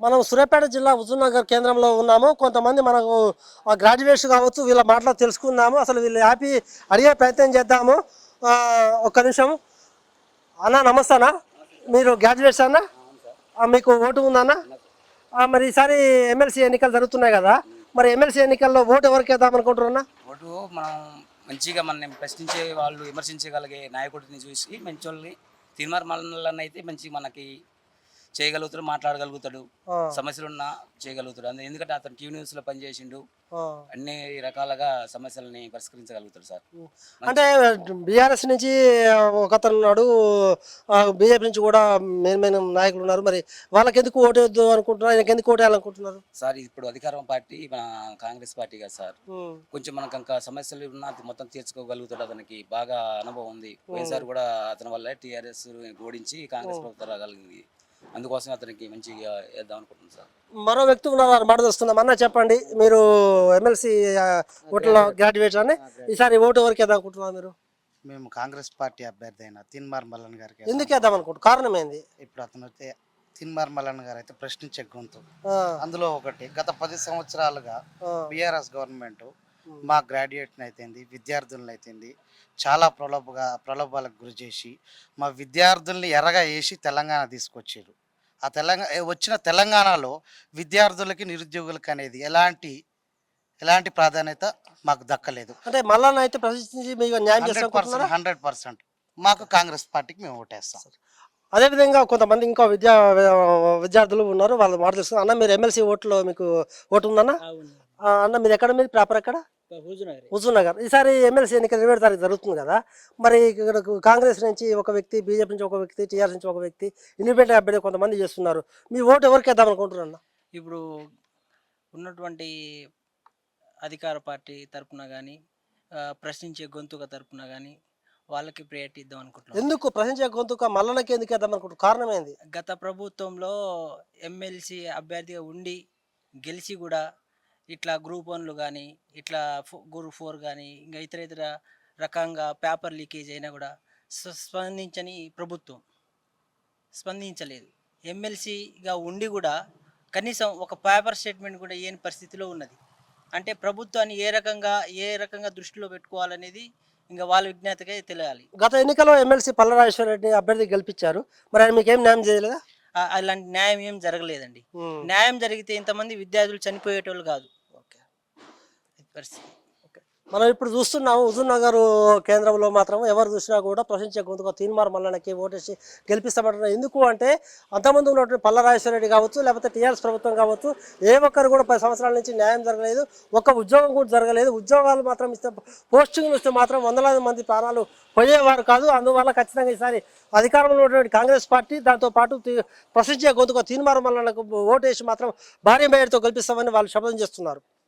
మనం సూర్యాపేట జిల్లా హుజూర్నగర్ కేంద్రంలో ఉన్నాము. కొంతమంది మనకు గ్రాడ్యుయేట్స్ కావచ్చు వీళ్ళ మాటలు తెలుసుకుందాము. అసలు వీళ్ళు హ్యాపీ అడిగే ప్రయత్నం చేద్దాము. ఒక్క నిమిషం. అన్న నమస్తే అన్న. మీరు గ్రాడ్యుయేట్స్ అన్న? మీకు ఓటు ఉందన్న మరి ఈసారి ఎమ్మెల్సీ ఎన్నికలు జరుగుతున్నాయి కదా. మరి ఎమ్మెల్సీ ఎన్నికల్లో ఓటు ఎవరికి వేద్దాం అనుకుంటున్నా ఓటు మనం మంచిగా మనం ప్రశ్నించే వాళ్ళు విమర్శించగలిగే నాయకుడిని చూసి మంచి వాళ్ళని తీర్మానం అయితే మంచి మనకి చేయగలుగుతాడు మాట్లాడగలుగుతాడు. సమస్యలు ఉన్నా చేయగలుగుతాడు. ఎందుకంటే అతను టీవీ న్యూస్లో పనిచేసిండు. ఆ. అన్ని రకాలుగా సమస్యలని పరిష్కరించగలుగుతాడు సార్. అంటే బీఆర్ఎస్ నుంచి ఒక అతను ఉన్నాడు. బీజేపీ నుంచి కూడా మెయిన్ మెయిన్ నాయకులు ఉన్నారు. మరి వాళ్ళకి ఎందుకు ఓటు వేద్దు అనుకుంటున్నారు? ఆయనకి ఎందుకు ఓటు వేయాలనుకుంటున్నారు సార్ ఇప్పుడు అధికారం పార్టీ మన కాంగ్రెస్ పార్టీ కదా సార్. కొంచెం మనకు ఇంకా సమస్యలు ఉన్నా మొత్తం తీర్చుకోగలుగుతాడు అతనికి. బాగా అనుభవం ఉంది. పోయినసారి కూడా అతని వల్ల టీఆర్ఎస్ ఓడించి కాంగ్రెస్ ప్రభుత్వం రాగలిగింది. అందుకోసం అతనికి మంచిగా వేద్దాం అనుకుంటున్నాను సార్. మరో వ్యక్తి ఉన్నారు మాట వస్తున్నాం అన్న చెప్పండి. మీరు ఎమ్మెల్సీ ఓట్ల గ్రాడ్యుయేట్ అని ఈసారి ఓటు ఎవరికి వేద్దాం అనుకుంటున్నారు మీరు? మేము కాంగ్రెస్ పార్టీ అభ్యర్థి అయిన తిన్మార్ మల్లన్ గారికి ఎందుకు వేద్దాం అనుకుంటున్నారు? కారణం ఏంది? ఇప్పుడు అతను అయితే తిన్మార్ మల్లన్ గారు అయితే ప్రశ్నించే గొంతు. అందులో ఒకటి గత పది సంవత్సరాలుగా బీఆర్ఎస్ గవర్నమెంట్ మా గ్రాడ్యుయేట్ని అయితేంది విద్యార్థులను అయితేంది చాలా ప్రలోభగా ప్రలోభాలకు గురి చేసి మా విద్యార్థుల్ని ఎర్రగా వేసి తెలంగాణ తీసుకొచ్చారు. ఆ తెలంగాణ వచ్చిన తెలంగాణలో విద్యార్థులకి నిరుద్యోగులకి అనేది ఎలాంటి ఎలాంటి ప్రాధాన్యత మాకు దక్కలేదు. అంటే మళ్ళా అయితే ప్రశ్నించి మీకు న్యాయం హండ్రెడ్ పర్సెంట్ హండ్రెడ్ పర్సెంట్. మాకు కాంగ్రెస్ పార్టీకి మేము ఓటేస్తాం. అదేవిధంగా కొంతమంది ఇంకా విద్యా విద్యార్థులు ఉన్నారు వాళ్ళు మాట తెలుసుకున్నారు అన్న మీరు ఎమ్మెల్సీ ఓట్లో మీకు ఓటు ఉందన్న? అన్న మీరు ఎక్కడ మీరు ప్రాపర్ ఎక్కడ? హుజూర్ నగర్ ఈసారి ఎమ్మెల్సీ ఎన్నికలు ఇరవై తారీఖు జరుగుతుంది కదా? మరి ఇక్కడ కాంగ్రెస్ నుంచి ఒక వ్యక్తి బీజేపీ నుంచి ఒక వ్యక్తి టీఆర్ఎస్ నుంచి ఒక వ్యక్తి ఇండిపెండెంట్ అభ్యర్థి కొంతమంది చేస్తున్నారు. మీ ఓటు ఎవరికి వేద్దాం అనుకుంటున్నారు అన్న? ఇప్పుడు ఉన్నటువంటి అధికార పార్టీ తరపున కానీ ప్రశ్నించే గొంతుక తరపున కానీ వాళ్ళకి ప్రయారిటీ ఇద్దాం అనుకుంటున్నాం. ఎందుకు? ప్రశ్నించే గొంతుక మల్లనకి ఎందుకు వేద్దాం అనుకుంటున్నారు? కారణం ఏంది? గత ప్రభుత్వంలో ఎమ్మెల్సీ అభ్యర్థిగా ఉండి గెలిచి కూడా ఇట్లా గ్రూప్ వన్లు కానీ ఇట్లా గ్రూప్ ఫోర్ కానీ ఇంకా ఇతర ఇతర రకంగా పేపర్ లీకేజ్ అయినా కూడా స్ప- స్పందించని ప్రభుత్వం. స్పందించలేదు. ఎమ్మెల్సీగా ఉండి కూడా కనీసం ఒక పేపర్ స్టేట్మెంట్ కూడా ఏని పరిస్థితిలో ఉన్నది? అంటే ప్రభుత్వాన్ని ఏ రకంగా ఏ రకంగా దృష్టిలో పెట్టుకోవాలనేది ఇంకా వాళ్ళ విజ్ఞాతకే తెలియాలి. గత ఎన్నికల్లో ఎమ్మెల్సీ పల్లరాజేశ్వర రెడ్డి అభ్యర్థి గెలిపించారు. మరి ఆయన మీకు ఏం న్యాయం చేయలేదా? అలాంటి న్యాయం ఏం జరగలేదండి. న్యాయం జరిగితే ఇంతమంది విద్యార్థులు చనిపోయేటోళ్ళు కాదు. పరిస్థితి. మనం ఇప్పుడు చూస్తున్నాము హుజూర్ నగర్ కేంద్రంలో మాత్రం ఎవరు చూసినా కూడా ప్రశ్నించే గొంతుగా తీన్మార్ మల్లన్నకి ఓటేసి గెలిపిస్తామంటున్నారు. ఎందుకు అంటే అంతమంది ఉన్నటువంటి పల్లరాజేశ్వర రెడ్డి కావచ్చు లేకపోతే టీఆర్ఎస్ ప్రభుత్వం కావచ్చు ఏ ఒక్కరు కూడా పది సంవత్సరాల నుంచి న్యాయం జరగలేదు ఒక్క ఉద్యోగం కూడా జరగలేదు. ఉద్యోగాలు మాత్రం ఇస్తే పోస్టింగ్లు ఇస్తే మాత్రం వందలాది మంది ప్రాణాలు పోయేవారు కాదు. అందువల్ల ఖచ్చితంగా ఈసారి అధికారంలో ఉన్నటువంటి కాంగ్రెస్ పార్టీ దాంతోపాటు ప్రశ్నించే గొంతుగా తీన్మార్ మల్లన్నకు ఓటేసి మాత్రం భారీ మేయర్తో గెలిపిస్తామని వాళ్ళు శబ్దం చేస్తున్నారు.